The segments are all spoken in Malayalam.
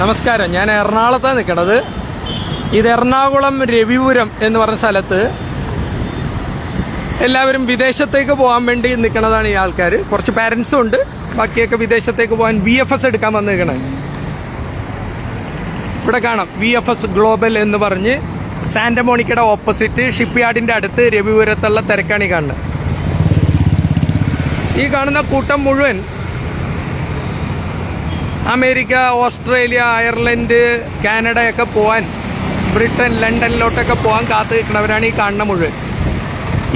നമസ്കാരം. ഞാൻ എറണാകുളത്താണ് നിൽക്കണത്. ഇത് എറണാകുളം രവിപുരം എന്ന് പറഞ്ഞ സ്ഥലത്ത് എല്ലാവരും വിദേശത്തേക്ക് പോകാൻ വേണ്ടി നിൽക്കുന്നതാണ് ഈ ആൾക്കാർ കുറച്ച് പാരൻസും ഉണ്ട്. ബാക്കിയൊക്കെ വിദേശത്തേക്ക് പോകാൻ വി എഫ് എസ് എടുക്കാൻ വന്ന് നിൽക്കണേ ഇവിടെ കാണാം. വി എഫ് എസ് ഗ്ലോബൽ എന്ന് പറഞ്ഞ് സാന്റമോണിക്കയുടെ ഓപ്പോസിറ്റ് ഷിപ്പ് യാർഡിന്റെ അടുത്ത് രവിപുരത്തുള്ള തിരക്കാണ് ഈ കാണുന്നത്. ഈ കാണുന്ന കൂട്ടം മുഴുവൻ അമേരിക്ക ഓസ്ട്രേലിയ അയർലൻഡ് കാനഡയൊക്കെ പോകാൻ ബ്രിട്ടൻ ലണ്ടനിലോട്ടൊക്കെ പോകാൻ കാത്തു നിൽക്കുന്നവരാണ് ഈ കാണുന്ന മുഴുവൻ.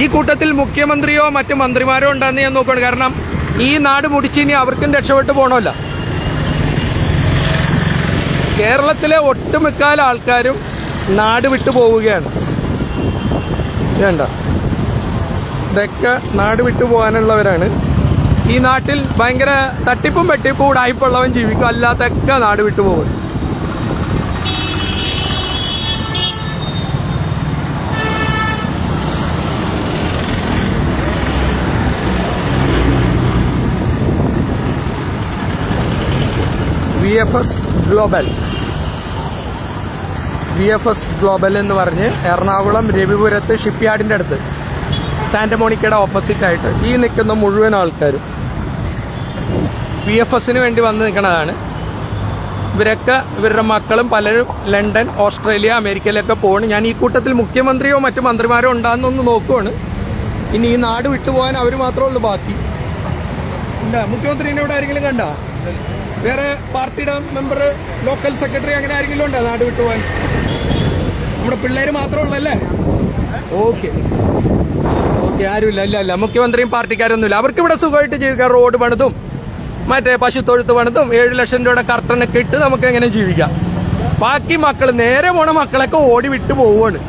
ഈ കൂട്ടത്തിൽ മുഖ്യമന്ത്രിയോ മറ്റു മന്ത്രിമാരോ ഉണ്ടെന്ന് ഞാൻ നോക്കുകയാണ് കാരണം ഈ നാട് മുടിച്ച് ഇനി അവർക്കും രക്ഷപ്പെട്ടു പോകണമല്ല കേരളത്തിലെ ഒട്ടുമിക്കാല ആൾക്കാരും നാട് വിട്ടു പോവുകയാണ്. വേണ്ട ഇതൊക്കെ നാട് വിട്ടു പോകാനുള്ളവരാണ്. ഈ നാട്ടിൽ ഭയങ്കര തട്ടിപ്പും വെട്ടിപ്പും ഉടായ്പുള്ളവൻ ജീവിക്കും. അല്ലാത്തൊക്കെ നാട് വിട്ടുപോകും. V F S global V F S global എന്ന് പറഞ്ഞ് എറണാകുളം രവിപുരത്ത് ഷിപ്പ് യാർഡിന്റെ അടുത്ത് സാന്റമോണിക്കയുടെ ഓപ്പോസിറ്റായിട്ട് ഈ നിൽക്കുന്ന മുഴുവൻ ആൾക്കാരും. വി എഫ് എസിന് വേണ്ടി വന്ന് നിൽക്കുന്നതാണ് ഇവരൊക്കെ ഇവരുടെ മക്കളും പലരും ലണ്ടൻ ഓസ്ട്രേലിയ അമേരിക്കയിലൊക്കെ പോകണം ഞാൻ ഈ കൂട്ടത്തിൽ മുഖ്യമന്ത്രിയോ മറ്റു മന്ത്രിമാരോ ഉണ്ടാകുന്നൊന്ന് നോക്കുവാണ്. ഇനി ഈ നാട് വിട്ടുപോകാൻ അവർ മാത്രമേ ഉള്ളൂ ബാക്കി. എന്താ മുഖ്യമന്ത്രിനെ ഇവിടെ ആരെങ്കിലും കണ്ട? വേറെ പാർട്ടിയുടെ മെമ്പർ ലോക്കൽ സെക്രട്ടറി അങ്ങനെ ആരെങ്കിലും ഉണ്ടോ നാട് വിട്ടുപോകാൻ നമ്മുടെ പിള്ളേർ മാത്രമേ ഉള്ളല്ലേ? ഓക്കെ. ഓക്കെ ആരുമില്ല. ഇല്ല ഇല്ല മുഖ്യമന്ത്രിയും പാർട്ടിക്കാരൊന്നുമില്ല. അവർക്ക് ഇവിടെ സുഖമായിട്ട് ജീവിക്കാം റോഡ് പണിതും. മറ്റേ പശുത്തൊഴുത്ത് പണിതും ഏഴ് ലക്ഷം രൂപയുടെ കർട്ടനൊക്കെ ഇട്ട് നമുക്ക് എങ്ങനെ ജീവിക്കാം? ബാക്കി മക്കൾ നേരെ പോണ മക്കളൊക്കെ ഓടി വിട്ടു പോവുകയാണ്.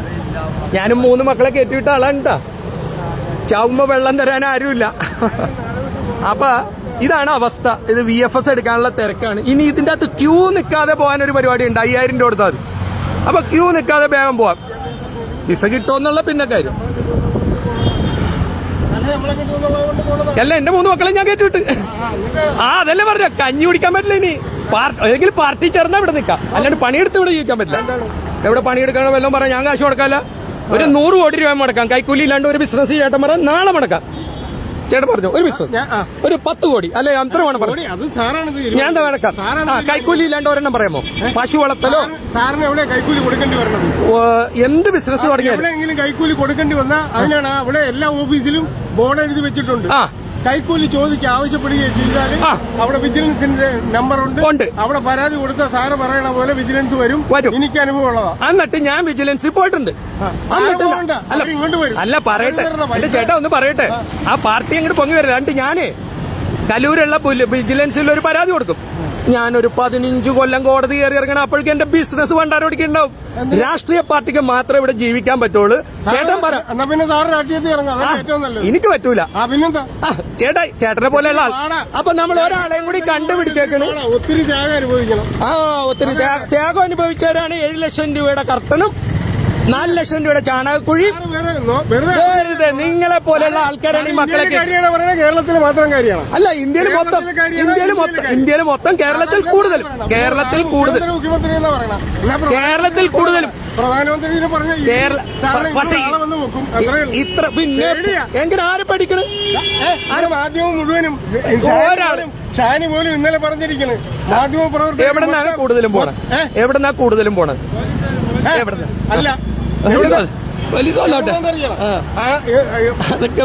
ഞാനും മൂന്ന് മക്കളെ കയറ്റിവിട്ട ആളാണ്. ചാവുമ്പോ വെള്ളം തരാൻ ആരുമില്ല. അപ്പൊ ഇതാണ് അവസ്ഥ. ഇത് വി എഫ് എസ് എടുക്കാനുള്ള തിരക്കാണ്. ഇനി ഇതിന്റെ അകത്ത് ക്യൂ നിൽക്കാതെ പോകാൻ ഒരു പരിപാടി ഉണ്ട്. അയ്യായിരം രൂപ കൊടുത്താൽ അപ്പൊ ക്യൂ നിൽക്കാതെ വേഗം പോവാം. വിസ കിട്ടുമെന്നുള്ള പിന്നെ കാര്യം. അല്ല എന്റെ മൂന്ന് മക്കളെ ഞാൻ കയറ്റിവിട്ട് ആ അതല്ലേ പറഞ്ഞ കഞ്ഞി കുടിക്കാൻ പറ്റില്ല ഇനി. ഏതെങ്കിലും പാർട്ടി ചേർന്നാ ഇവിടെ നിൽക്കാം. അല്ലാണ്ട് പണിയെടുത്ത് ഇവിടെ ജീവിക്കാൻ പറ്റില്ല. എവിടെ പണിയെടുക്കണോ വല്ലതും പറയാം. ഞാൻ കാശ് കൊടുക്കാല്ല ഒരു നൂറ് കോടി രൂപ മുടക്കാം. കൈക്കൂലി ഇല്ലാണ്ട് ഒരു ബിസിനസ് പറയാം നാളെ മുടക്കാം. ചേട്ടൻ പറഞ്ഞു ഒരു ബിസിനസ് ഒരു പത്ത് കോടി അല്ലെ അത്ര വേണം പറഞ്ഞു. ഞാൻ എന്താ വേണക്കാം? സാറാണ് ആ കൈക്കൂലി ഇല്ലാണ്ട് ഒരെണ്ണം പറയാമോ? പശു വളർത്തലോ? സാറിന് എവിടെ കൈക്കൂലി കൊടുക്കേണ്ടി വരണം എന്ത് ബിസിനസ് തുടങ്ങിയാലും? കൈക്കൂലി കൊടുക്കേണ്ടി വന്നാൽ അതിനാണ് അവിടെ എല്ലാ ഓഫീസിലും ബോർഡ് എഴുതി വെച്ചിട്ടുണ്ട്. കൈക്കൂലി ചോദിക്കുക ആവശ്യപ്പെടുകയും ചെയ്താൽ അവിടെ വിജിലൻസിന്റെ നമ്പർ ഉണ്ട്. അവിടെ പരാതി കൊടുത്ത സാറ് പറയണ പോലെ വിജിലൻസ് വരും. എനിക്ക് അനുഭവം ഉള്ളതാ എന്നിട്ട് ഞാൻ വിജിലൻസിൽ പോയിട്ടുണ്ട്. അല്ല പറയട്ടെ. ചേട്ടാ ഒന്ന് പറയട്ടെ. ആ. പാർട്ടി അങ്ങോട്ട് പൊങ്ങി വരാം ഞാനേ കലൂരുള്ള വിജിലൻസിൽ ഒരു പരാതി കൊടുക്കും. ഞാനൊരു പതിനഞ്ച് കൊല്ലം കോടതി കയറി ഇറങ്ങണം അപ്പോഴേക്കും എന്റെ ബിസിനസ് ഭണ്ഡാരോടിക്കുണ്ടാവും രാഷ്ട്രീയ പാർട്ടിക്ക് മാത്രമേ ഇവിടെ ജീവിക്കാൻ പറ്റുള്ളൂ. ചേട്ടൻ പറ എനിക്ക് പറ്റൂല. ചേട്ടാ ചേട്ടനെ പോലെയുള്ള ആൾ അപ്പൊ നമ്മൾ ഒരാളെയും കൂടി കണ്ടുപിടിച്ചേക്കണം ഒത്തിരി ത്യാഗം അനുഭവിക്കണം. ആ ഒത്തിരി ത്യാ- ത്യാഗം അനുഭവിച്ചവരാണ് ഏഴ് ലക്ഷം രൂപയുടെ കർത്തനും. നാല് ലക്ഷം രൂപയുടെ ചാണകക്കുഴി. വെറുതെ. നിങ്ങളെ പോലെയുള്ള ആൾക്കാരാണ് ഈ മക്കളെ കേരളത്തിൽ മാത്രം കാര്യമാണ്. അല്ല ഇന്ത്യയിൽ മൊത്തം ഇന്ത്യയിൽ മൊത്തം ഇന്ത്യയിൽ മൊത്തം കേരളത്തിൽ കൂടുതൽ കേരളത്തിൽ കൂടുതൽ. കേരളത്തിൽ കൂടുതലും. പ്രധാനമന്ത്രി പറഞ്ഞ കേരള പക്ഷേ ഇത്ര പിന്നെ. എങ്ങനെ ആരെ പഠിക്കണം? മാധ്യമം മുഴുവനും ഒരാളും ഷാനി പോലും ഇന്നലെ പറഞ്ഞിരിക്കണ്. മാധ്യമ എവിടെന്നാണ് കൂടുതലും പോണത്? ഏ? എവിടെന്നാ കൂടുതലും പോണത്? എവിടെ അല്ല. ആ. അതൊക്കെ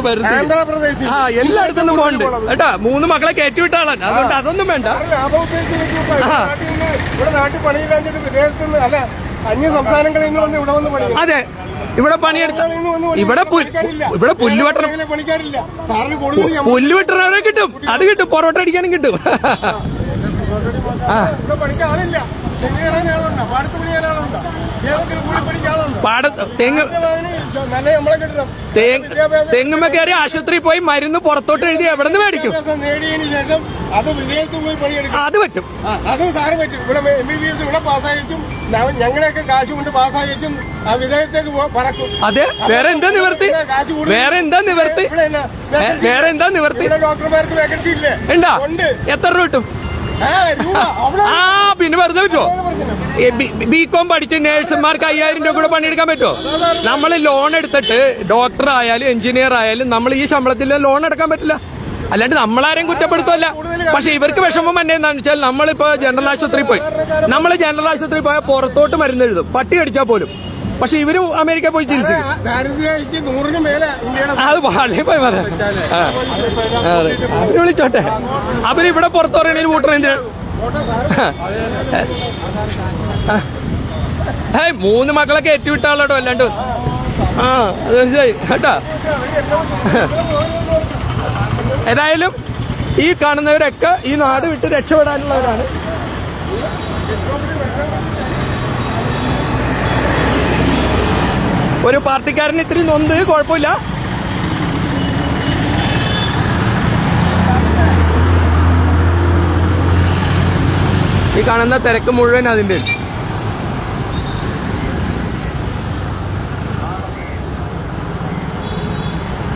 എല്ലായിടത്തും പോകണ്ട്. കേട്ടാ മൂന്ന് മക്കളെ കയറ്റി വിട്ടാളൻ അതുകൊണ്ട് അതൊന്നും വേണ്ട. നിന്ന് നിന്ന് അതെ. ഇവിടെ പണിയെടുത്ത ഇവിടെ ഇവിടെ പുല്ലുവെട്ടണം പുല്ലുവെട്ടണവരെ കിട്ടും. അത് കിട്ടും. പൊറോട്ട അടിക്കാനും കിട്ടും. ആ. തെങ്ങുമ്മ കയറി ആശുപത്രി പോയി മരുന്ന് പുറത്തോട്ട് എഴുതി എവിടെ നിന്ന് മേടിക്കും? വിദ്യാഭ്യാസം നേടിയതിനു ശേഷം അത് വിദേശത്ത് പോയി പണിയെടുക്കും. അത് പറ്റും. അത് സാറ് പറ്റും. ഇവിടെ എം ബി ബി എസ് ഇവിടെ പാസ്സായിട്ടും ഞങ്ങളെയൊക്കെ കാശ് കൊണ്ട് പാസ്സായിട്ടും ആ വിദേശത്തേക്ക് പറക്കും. അതെ വേറെ എന്താ നിവർത്തി? വേറെ എന്താ നിവർത്തി? വേറെ എന്താ നിവർത്തി? ഡോക്ടർമാർക്ക് വേക്കൻസി ഇല്ലേ. ഉണ്ടാ. എത്ര രൂപ കിട്ടും? ആ പിന്നെ വെറുതെ ബികോം ബി കോം പഠിച്ച നേഴ്സുമാർക്ക് അയ്യായിരം രൂപ കൂടെ പണിയെടുക്കാൻ പറ്റുമോ നമ്മൾ ലോൺ എടുത്തിട്ട് ഡോക്ടർ ആയാലും എഞ്ചിനീയർ ആയാലും നമ്മൾ ഈ ശമ്പളത്തിൽ ലോൺ എടുക്കാൻ പറ്റില്ല. അല്ലാണ്ട് നമ്മളാരെയും കുറ്റപ്പെടുത്തുമല്ല പക്ഷെ ഇവർക്ക് വിഷമം തന്നെ എന്താണെന്ന് വെച്ചാൽ നമ്മളിപ്പോ ജനറൽ ആശുപത്രി പോയി. നമ്മൾ ജനറൽ ആശുപത്രി പോയാൽ പുറത്തോട്ട് മരുന്ന് എഴുതും. പട്ടി അടിച്ചാൽ പോലും. പക്ഷെ ഇവർ അമേരിക്ക പോയി ചികിത്സിക്കും. അത് വളരെ പറയാം അവർ വിളിച്ചോട്ടെ. അവർ ഇവിടെ പുറത്തു പറയണേൽ വോട്ടർ എന്തിനാ ഏയ് മൂന്ന് മക്കളൊക്കെ ഏറ്റുവിട്ടാളോ അല്ലാണ്ട്? ആ മനസ്സിലായി. കേട്ടാ? ഏതായാലും ഈ കാണുന്നവരൊക്കെ ഈ നാട് വിട്ട് രക്ഷപ്പെടാനുള്ളവരാണ്. ഒരു പാർട്ടിക്കാരന് ഇത്തിരി നൊന്ത് കുഴപ്പമില്ല. ഈ കാണുന്ന തിരക്ക് മുഴുവൻ അതിന്റെ